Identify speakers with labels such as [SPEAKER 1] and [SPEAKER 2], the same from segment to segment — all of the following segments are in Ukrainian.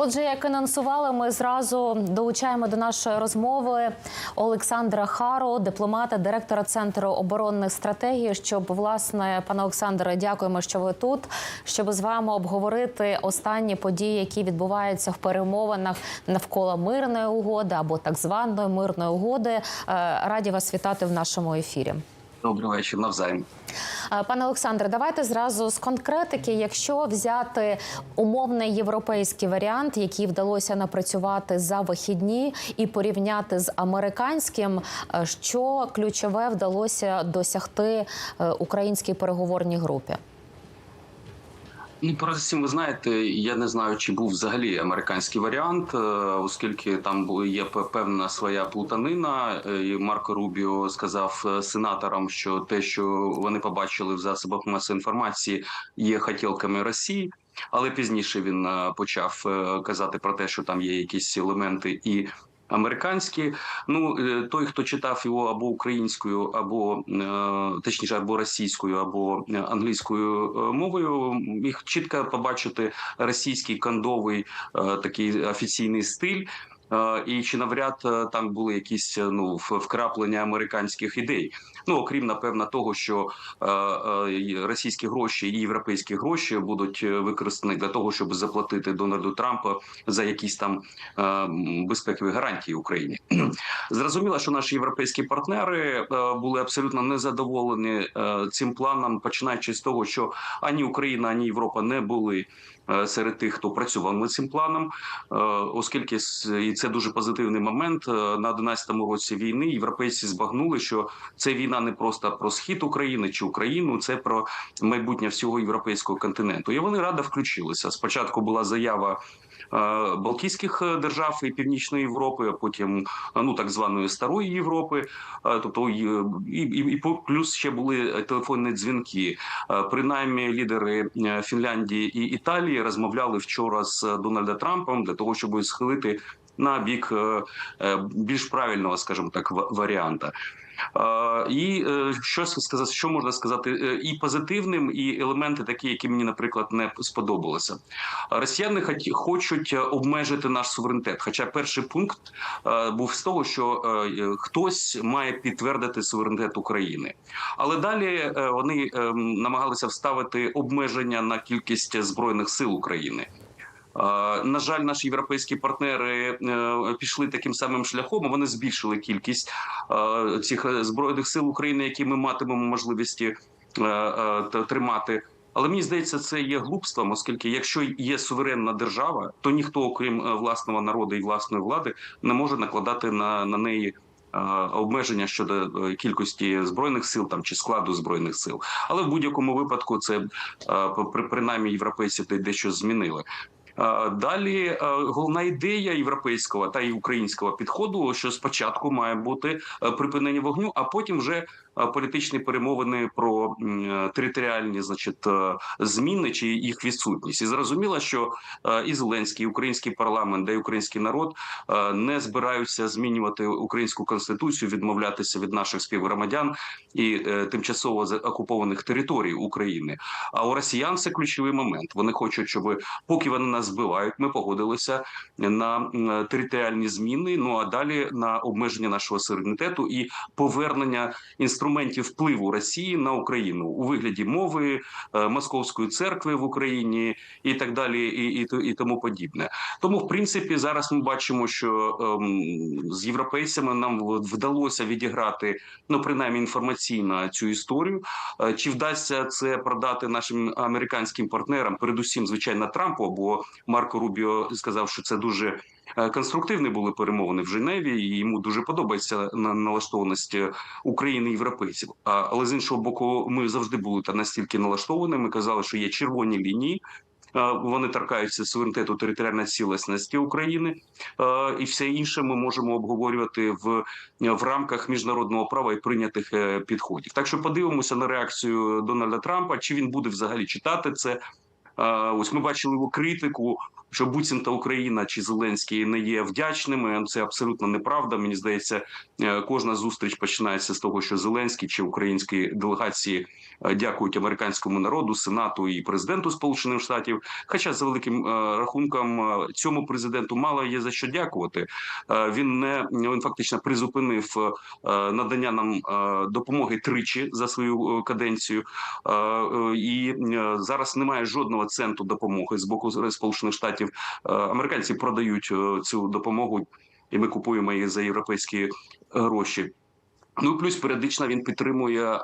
[SPEAKER 1] Отже, як анонсували, ми зразу долучаємо до нашої розмови Олександра Хару, дипломата, директора центру оборонних стратегій. Щоб власне, пане Олександре, дякуємо, що ви тут. Щоб з вами обговорити останні події, які відбуваються в перемовинах навколо мирної угоди або так званої мирної угоди. Е, Раді вас вітати в нашому ефірі.
[SPEAKER 2] Добрий вечір, навзаєм.
[SPEAKER 1] Пане Олександре, давайте зразу з конкретики. Якщо взяти умовний європейський варіант, який вдалося напрацювати за вихідні, і порівняти з американським, е, що ключове вдалося досягти е, українській переговорній групі?
[SPEAKER 2] Ну, передусім, ви знаєте, я не знаю, чи був взагалі американський варіант, е, оскільки там є певна своя плутанина. Е, І Марко Рубіо сказав е, сенаторам, що те, що вони побачили в засобах масової інформації, є хотілками Росії. Але пізніше він почав казати про те, що там є якісь елементи і. Американські, ну е, той, хто читав його або українською, або е, точніше, або російською, або е, англійською мовою, міг чітко побачити російський кандовий такий офіційний стиль. Е, І чи навряд е, там були якісь е, ну вкраплення американських ідей? Ну окрім напевно того, що російські гроші і європейські гроші будуть використані для того, щоб заплатити Дональду Трампу за якісь там безпекові гарантії Україні. Зрозуміло, що наші європейські партнери були абсолютно незадоволені цим планом, починаючи з того, що ані Україна, ані Європа не були серед тих, хто працював над цим планом, е, оскільки і це дуже позитивний момент е, на 11-му році війни. Європейці збагнули, що це війна не просто про схід України чи Україну, це про майбутнє всього європейського континенту. І вони рада включилися. Спочатку була заява. Е, Балтійських е, держав і Північної Європи, а потім е, ну так званої старої Європи, тобто і, і, і плюс ще були телефонні дзвінки. Принаймні, лідери Фінляндії і Італії розмовляли вчора з Дональдом Трампом для того, щоб схилити на бік більш правильного, скажімо так, варіанта. І е, що сказати, що можна сказати, е, і позитивним, і елементи такі, які мені, наприклад, не сподобалися. Росіяни хочуть е, обмежити наш суверенітет. Хоча перший пункт був з того, що хтось має підтвердити суверенітет України, але далі вони е, намагалися вставити обмеження на кількість збройних сил України. На жаль, наші європейські партнери е, пішли таким самим шляхом. Вони збільшили кількість цих е, збройних сил України, які ми матимемо можливості е, тримати. Але мені здається, це є глупством, оскільки якщо є суверенна держава, то ніхто, окрім власного народу і власної влади, не може накладати на, на неї. Обмеження щодо кількості збройних сил там чи складу збройних сил, але в будь-якому випадку це принаймні європейці де- дещо змінили. Е, Далі е, головна ідея європейського та й українського підходу, що спочатку має бути е, припинення вогню, а потім вже політичні перемовини про е, територіальні, значить, е, зміни чи їх відсутність. І зрозуміло, що е, і Зеленський, і український парламент, де український народ е, не збираються змінювати українську конституцію, відмовлятися від наших співгромадян і е, тимчасово окупованих територій України. А у росіян це ключовий момент. Вони хочуть, щоб поки вони нас збивають, ми погодилися на територіальні зміни. Ну а далі на обмеження нашого суверенітету і повернення інструментів впливу Росії на Україну у вигляді мови е, московської церкви в Україні і так далі, і, і, і тому подібне. Тому, в принципі, зараз ми бачимо, що ем, з європейцями нам вдалося відіграти ну принаймні інформаційно цю історію. Е, Чи вдасться це продати нашим американським партнерам, передусім, звичайно, Трампу? Бо Марко Рубіо сказав, що це дуже конструктивні були перемовини в Женеві, і йому дуже подобається на- налаштованість е, України і європейців. Але з іншого боку, ми завжди були та настільки налаштовані. Ми казали, що є червоні лінії. е, Вони торкаються суверенітету територіальної цілісності України, е, і все інше ми можемо обговорювати в в рамках міжнародного права і прийнятих е, підходів. Так що подивимося на реакцію Дональда Трампа, чи він буде взагалі читати це. Ось ми бачили його критику, що буцімта Україна чи Зеленський не є вдячними. Це абсолютно неправда. Мені здається, е, кожна зустріч починається з того, що Зеленський чи українські делегації е, дякують американському народу, сенату і президенту Сполучених Штатів. Хоча за великим е, рахунком цьому президенту мало є за що дякувати. Він не він фактично призупинив надання нам допомоги тричі за свою каденцію, і зараз немає жодного центу допомоги з боку Сполучених Штатів. Е, Американці продають е, цю допомогу, і ми купуємо її за європейські гроші. Ну і плюс періодично він підтримує е,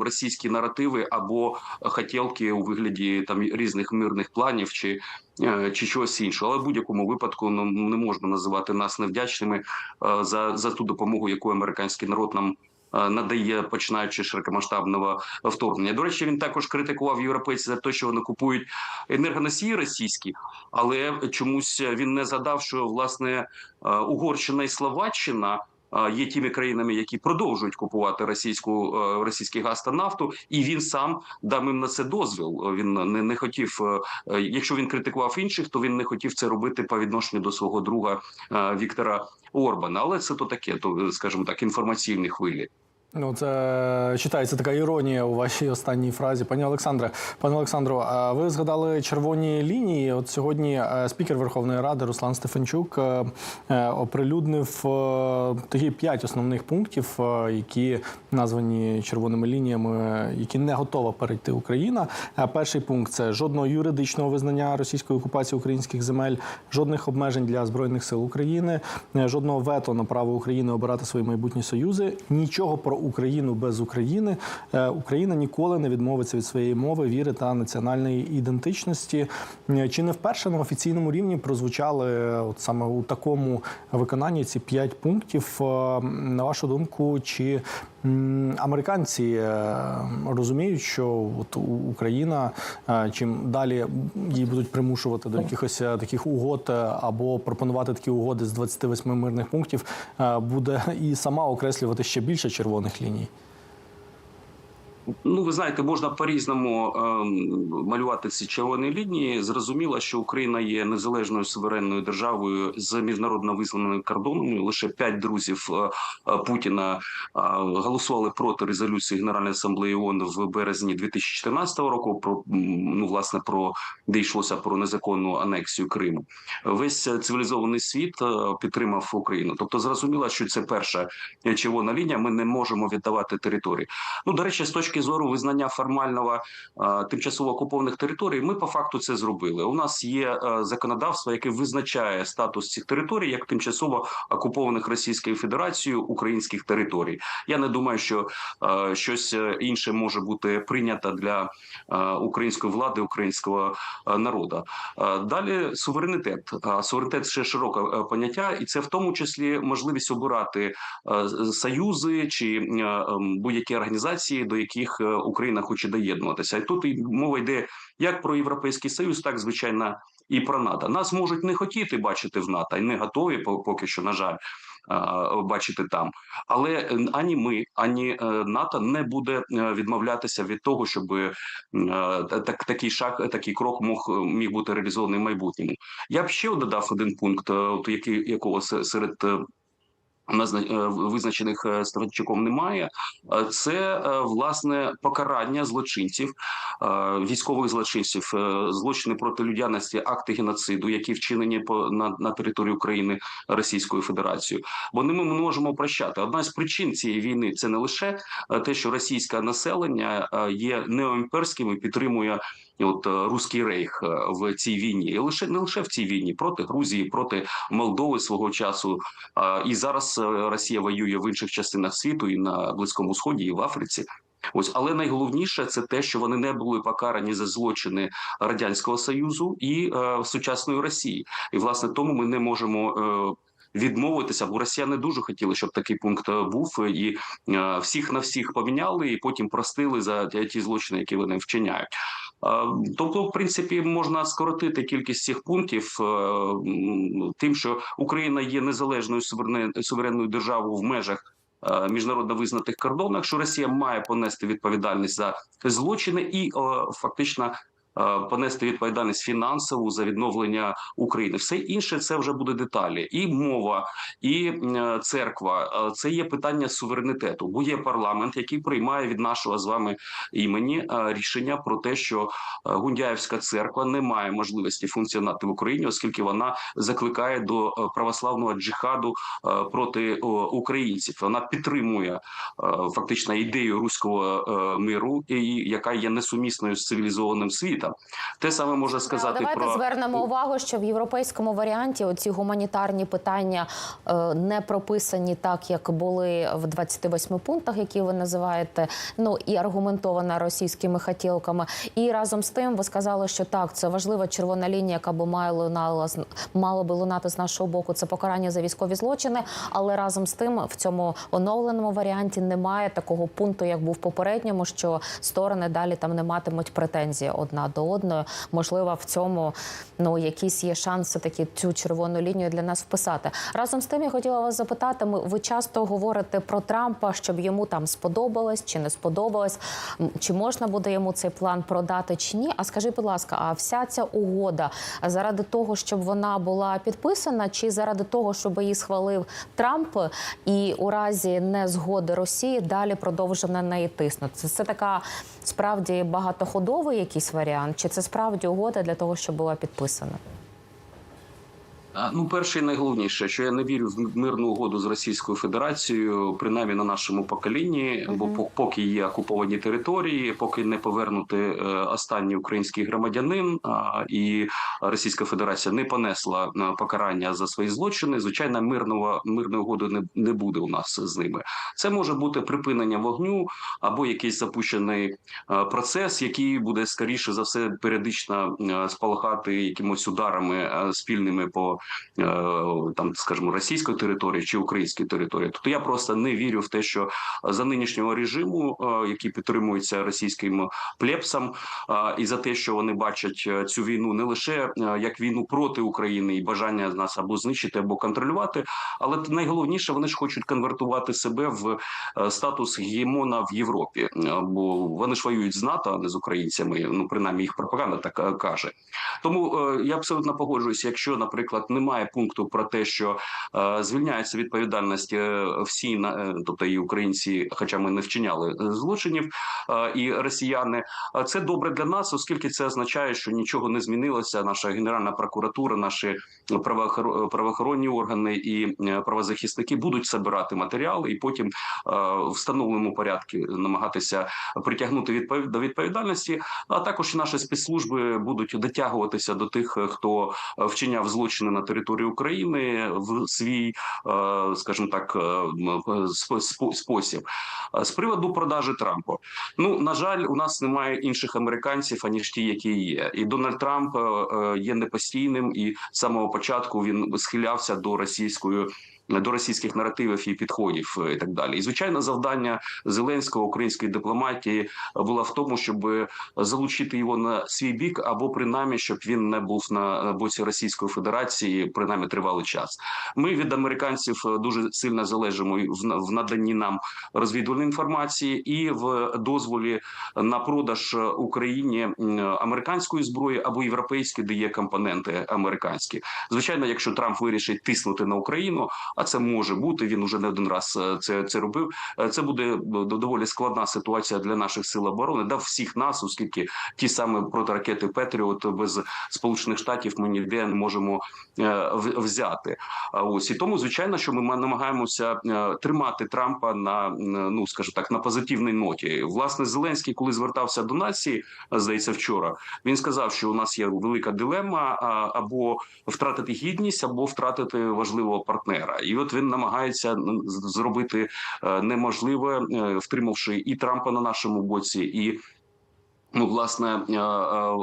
[SPEAKER 2] російські наративи або хотілки у вигляді там різних мирних планів чи, е, чи чогось іншого. Але в будь-якому випадку ну, не можна називати нас невдячними е, за, за ту допомогу, яку американський народ нам. Е, Надає починаючи широкомасштабного вторгнення. До речі, він також критикував європейців за те, що вони купують енергоносії російські, але чомусь він не задав, що власне е, Угорщина і Словаччина е, є тими країнами, які продовжують купувати російську російський газ та нафту, і він сам дав їм на це дозвіл. Він не, не хотів, якщо він критикував інших, то він не хотів це робити по відношенню до свого друга Віктора Орбана. Але це то таке, то скажімо так, інформаційні хвилі.
[SPEAKER 3] Ну, це читається така іронія у вашій останній фразі. Пані Олександре, пане Олександро, ви згадали червоні лінії. От сьогодні е, спікер Верховної Ради Руслан Стефанчук е, е, оприлюднив е, такі п'ять основних пунктів, е, які названі червоними лініями, які не готова перейти Україна. Е, Перший пункт це жодного юридичного визнання російської окупації українських земель, жодних обмежень для збройних сил України, е, жодного вето на право України обирати свої майбутні союзи, нічого про Україну без України. Е, Україна ніколи не відмовиться від своєї мови, віри та національної ідентичності. Е, Чи не вперше на офіційному рівні прозвучали е, от саме у такому виконанні ці п'ять пунктів? На вашу думку, чи американці е, розуміють, що от Україна е, чим далі її будуть примушувати до якихось е, таких угод або пропонувати такі угоди з 28 мирних пунктів, буде і сама окреслювати ще більше червоних ліній?
[SPEAKER 2] Ну, ви знаєте, можна по-різному ем, малювати ці червоні лінії. Зрозуміло, що Україна є незалежною суверенною державою з міжнародно визнаними кордонами. Лише п'ять друзів е, е, Путіна е, голосували проти резолюції Генеральної асамблеї ООН в березні 2014 року. Про ну власне про де йшлося про незаконну анексію Криму. Весь цивілізований світ підтримав Україну. Тобто, зрозуміло, що це перша червона лінія. Ми не можемо віддавати території. Ну, до речі, з точки зору визнання формального е, тимчасово окупованих територій, ми по факту це зробили. У нас є е, законодавство, яке визначає статус цих територій як тимчасово окупованих Російською Федерацією українських територій. Я не думаю, що е, щось інше може бути прийнято для української влади, українського народу. Далі суверенітет. Суверенітет ще широке поняття, і це в тому числі можливість обирати союзи чи ем, будь-які організації, до яких е, Україна хоче доєднуватися. І тут і мова йде як про європейський союз, так звичайно і про НАТО. Нас можуть не хотіти бачити в НАТО, і не готові по- поки що, на жаль. е, Бачити там, але е, ані ми, ані НАТО не буде відмовлятися від того, щоб так такий шаг, такий крок мог міг бути реалізований в майбутньому. Я б ще додав один пункт, от який якого серед визначених е, немає. Е, Це е, власне покарання злочинців, е, військових злочинців, е, злочини проти людяності, акти геноциду, які вчинені по на, на території України Російською Федерацією. Вони ми можемо прощати. Одна з причин цієї війни це не лише е, те, що російське населення е, є неоімперським і підтримує. От е, руський рейх е, в цій війні, і лише не лише в цій війні проти Грузії, проти Молдови свого часу. І зараз е, Росія воює в інших частинах світу і на Близькому Сході, і в Африці. Ось, але найголовніше це те, що вони не були покарані за злочини радянського союзу і е, сучасної Росії. І власне тому ми не можемо. Е, Відмовитися, бо росіяни дуже хотіли, щоб такий пункт був, і всіх на всіх поміняли, і потім простили за ті злочини, які вони вчиняють. Е, Тобто, в принципі, можна скоротити кількість цих пунктів е, тим, що Україна є незалежною суверенною державою в межах е, міжнародно визнатих кордонах, що Росія має понести відповідальність за злочини і е, фактично. Е, понести відповідальність фінансову за відновлення України. Все інше це вже буде деталі, і мова, і е, церква. Е, Це є питання суверенітету, бо є парламент, який приймає від нашого з вами імені рішення про те, що Гундяєвська церква не має можливості функціонувати в Україні, оскільки вона закликає до православного джихаду проти українців. Вона підтримує фактично ідею руського миру, яка є несумісною з цивілізованим світом. Те саме можна сказати
[SPEAKER 1] Давайте
[SPEAKER 2] про
[SPEAKER 1] звернемо увагу, що в європейському варіанті оці гуманітарні питання е, не прописані так, як були в 28 пунктах, які ви називаєте. Ну і аргументовано російськими хотілками. І разом з тим ви сказали, що так, це важлива червона лінія, яка би має лунала мало би лунати з нашого боку. Це покарання за військові злочини. Але разом з тим в цьому оновленому варіанті немає такого пункту, як був попередньому, що сторони далі там не матимуть претензії одна до одної. Можливо, в цьому ну якісь є шанси такі цю червону лінію для нас вписати. Разом з тим, я хотіла вас запитати. Ви часто говорите про Трампа, щоб йому там сподобалось чи не сподобалось, чи можна буде йому цей план продати чи ні? А скажіть, будь ласка, а вся ця угода заради того, щоб вона була підписана, чи заради того, щоб її схвалив Трамп, і у разі незгоди Росії далі продовжив на неї тиснути? Це така справді багатоходовий якийсь варіант, чи це справді угода для того, щоб була підписана?
[SPEAKER 2] Ну, перше і найголовніше, що я не вірю в мирну угоду з Російською Федерацією, принаймні на нашому поколінні, бо по- поки є окуповані території, поки не повернути е, останній український громадянин, і Російська Федерація не понесла е, покарання за свої злочини. Звичайно, мирного мирної угоди не, не буде у нас з ними. Це може бути припинення вогню або якийсь запущений е, процес, який буде скоріше за все періодично спалахати якимось ударами спільними по там, скажімо, російської території чи української території. Тобто я просто не вірю в те, що за нинішнього режиму, е, який підтримується російським плепсом, е, і за те, що вони бачать е, цю війну не лише е, як війну проти України і бажання нас або знищити, або контролювати, але найголовніше вони ж хочуть конвертувати себе в е, статус гегемона в Європі, Е, бо вони ж воюють з НАТО, а не з українцями. Ну принаймні їх пропаганда так е, каже. Тому е, я абсолютно погоджуюся, якщо, наприклад, немає пункту про те, що е, звільняється відповідальність е, всі на е, тобто і українці, хоча ми не вчиняли злочинів, і росіяни, це добре для нас, оскільки це означає, що нічого не змінилося. Наша генеральна прокуратура, наші правоохор- правоохоронні органи і правозахисники будуть збирати матеріали і потім в встановленому порядку намагатися притягнути до відповідальності. А також наші спецслужби будуть дотягуватися до тих, хто вчиняв злочини на території України в свій, е, скажімо так, е, спо- спосіб. Е, З приводу продажі Трампу, ну на жаль, у нас немає інших американців аніж ті, які є. І Дональд Трамп е, е, є непостійним, і з самого початку він схилявся до російської. До російських наративів і підходів е, і так далі, і звичайно, завдання Зеленського української дипломатії була в тому, щоб залучити його на свій бік, або принаймні, щоб він не був на боці Російської Федерації, принаймні тривалий час. Ми від американців е, дуже сильно залежимо в наданні нам розвідувальної інформації і в дозволі на продаж Україні американської зброї або європейської, де є компоненти американські. Звичайно, якщо Трамп вирішить тиснути на Україну, а це може бути. Він уже не один раз е, це, це робив. е, Це буде е, доволі складна ситуація для наших сил оборони, да всіх нас, оскільки ті самі протиракети Петріот без сполучених штатів ми ніде не можемо взяти. Ось і тому, звичайно, що ми намагаємося тримати Трампа на ну скажу так на позитивній ноті. Власне, Зеленський, коли звертався до нації, здається, вчора він сказав, що у нас є велика дилема або втратити гідність, або втратити важливого партнера. І от він намагається зробити е, неможливе, е, втримавши і Трампа на нашому боці, і Ну, власне, е, е,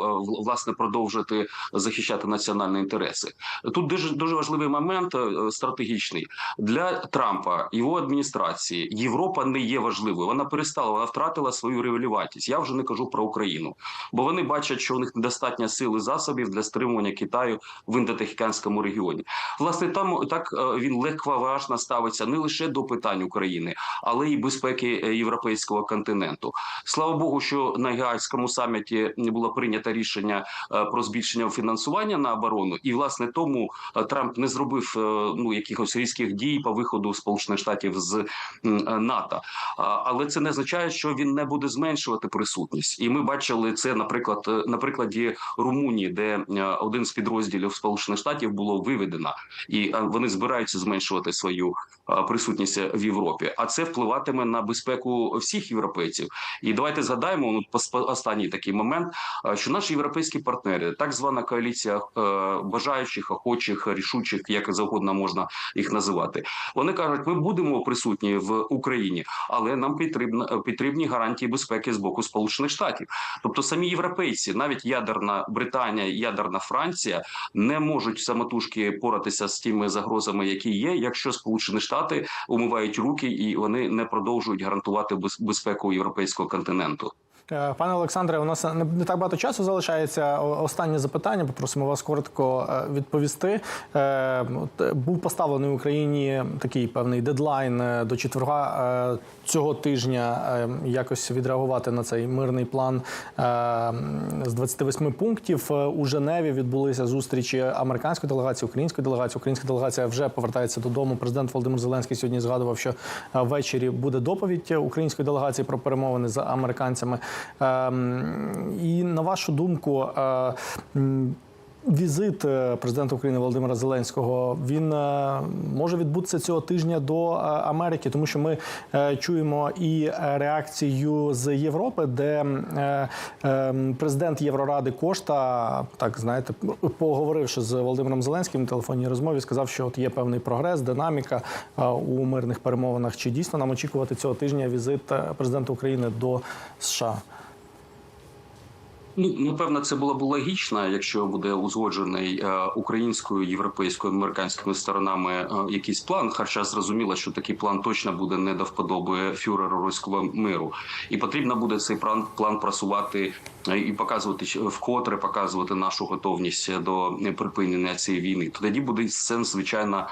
[SPEAKER 2] власне, продовжити захищати національні інтереси. Тут дуже дуже важливий момент е, стратегічний для Трампа, його адміністрації. Європа не є важливою. Вона перестала, вона втратила свою релевантність. Я вже не кажу про Україну, бо вони бачать, що у них недостатньо сил і засобів для стримування Китаю в індотихоканському регіоні. Власне, там так він легковажно ставиться не лише до питань України, але й безпеки європейського континенту. Слава Богу, що на Гаагському саміті було прийнято рішення е, про збільшення фінансування на оборону, і власне тому е, Трамп не зробив е, ну якихось різких дій по виходу Сполучених Штатів з НАТО. Але це не означає, що він не буде зменшувати присутність. І ми бачили це, наприклад, на прикладі Румунії, де один з підрозділів Сполучених Штатів було виведено, і вони збираються зменшувати свою присутність в Європі. А це впливатиме на безпеку всіх європейців. І давайте згадаємо ну, пос- останній такий момент, е, що наші європейські партнери, так звана коаліція е, бажаючих, охочих, рішучих, як завгодно можна їх називати. Вони кажуть, ми будемо присутні в Україні, але нам потрібно потрібні гарантії безпеки з боку Сполучених Штатів. Тобто самі європейці, навіть ядерна Британія, ядерна Франція, не можуть самотужки поратися з тими загрозами, які є, якщо Сполучені Штати умивають руки і вони не продовжують гарантувати без- безпеку європейського континенту.
[SPEAKER 3] Е, Пане Олександре, у нас не, так багато часу залишається. Останнє запитання. Попросимо вас коротко е, відповісти. Е, Був поставлений Україні такий певний дедлайн до четверга цього тижня якось відреагувати на цей мирний план з 28 пунктів. У Женеві відбулися зустрічі американської делегації, української делегації. Українська делегація вже повертається додому. Президент Володимир Зеленський сьогодні згадував, що ввечері буде доповідь української делегації про перемовини з американцями. Ем, І на вашу думку, е, візит е, президента України Володимира Зеленського він е, може відбутися цього тижня до Америки, тому що ми чуємо і реакцію з Європи, де е, е, президент Євроради Кошта, так знаєте, поговоривши з Володимиром Зеленським в телефонній розмові, сказав, що от є певний прогрес, динаміка у мирних перемовинах. Чи дійсно нам очікувати цього тижня візит президента України до США?
[SPEAKER 2] Ну напевно, це було б логічно, якщо буде узгоджений е, українською, європейською, американськими сторонами е, якийсь план. Хоча зрозуміло, що такий план точно буде не до вподоби фюреру руського миру, і потрібно буде цей план план просувати е, і показувати вкотре показувати нашу готовність до припинення цієї війни. Тоді буде сенс, звичайно.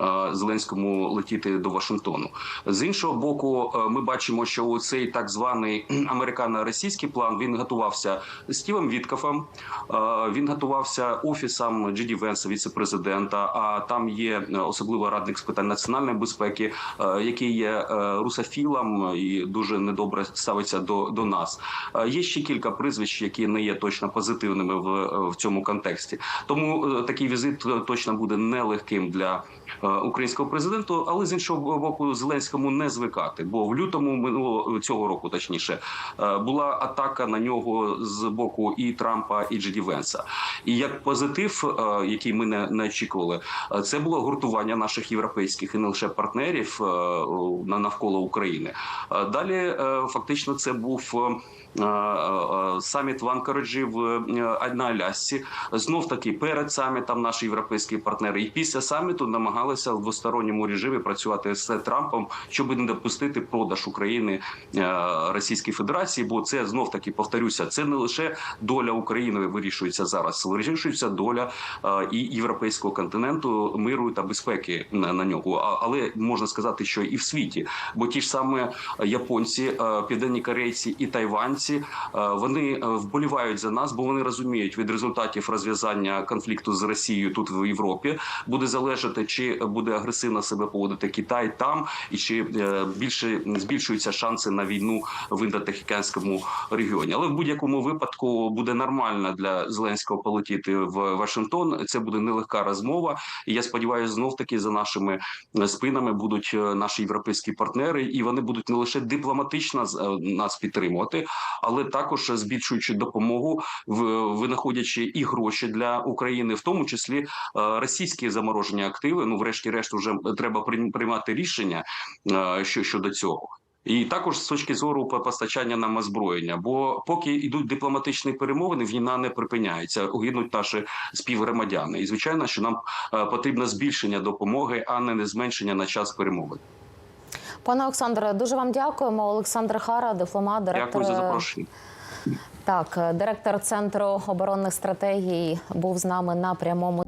[SPEAKER 2] Е, Зеленському летіти до Вашингтону з іншого боку, е, ми бачимо, що цей так званий американо-російський план він готувався Стівом Віткафом, е, він готувався офісом Джеді Венса, віце-президента. А там є особливо радник з питань національної безпеки, який є русофілом і дуже недобре ставиться до, до нас. Є ще кілька прізвищ, які не є точно позитивними в, в цьому контексті. Тому такий візит точно буде нелегким для українського президенту, але з іншого боку, Зеленському не звикати. Бо в лютому минулого цього року, точніше, е, була атака на нього з боку і Трампа, і Джеді Венса. І як позитив, е, який ми не, не очікували, е, це було гуртування наших європейських і не лише партнерів е, на навколо України. Е, Далі е, фактично це був. е, е, е, Саміт в Анкараджі в е, на Алясці знов таки перед самітом наші європейські партнери, і після саміту намагалися в двосторонньому режимі працювати з Трампом, щоб не допустити продаж України е, Російській Федерації. Бо це знов таки повторюся, це не лише доля України вирішується зараз, вирішується доля е, і європейського континенту, миру та безпеки на, нього. Але можна сказати, що і в світі, бо ті ж саме японці, е, південні корейці і тайванці вони вболівають за нас, бо вони розуміють від результатів розв'язання конфлікту з Росією тут в Європі буде залежати, чи буде агресивно себе поводити Китай там, і чи е, більше збільшуються шанси на війну в індотихокеанському регіоні. Але в будь-якому випадку буде нормально для Зеленського полетіти в Вашингтон. Це буде нелегка розмова. І я сподіваюся, знов таки за нашими е, спинами будуть е, наші європейські партнери, і вони будуть не лише дипломатично е, нас підтримувати, але також збільшуючи допомогу, винаходячи і гроші для України, в тому числі е, російські заморожені активи. Ну, врешті-решт, вже треба прийм- приймати рішення е, що щодо цього. І також з точки зору по- постачання нам озброєння, бо поки йдуть дипломатичні перемовини, війна не припиняється. Гинуть наші співгромадяни. І звичайно, що нам е, потрібно збільшення допомоги, а не зменшення на час перемовин.
[SPEAKER 1] Пане Олександре, дуже вам дякуємо. Олександр Хара, дипломат, директор
[SPEAKER 2] Дякую за запрошення.
[SPEAKER 1] так, директор центру оборонних стратегій, був з нами на прямому.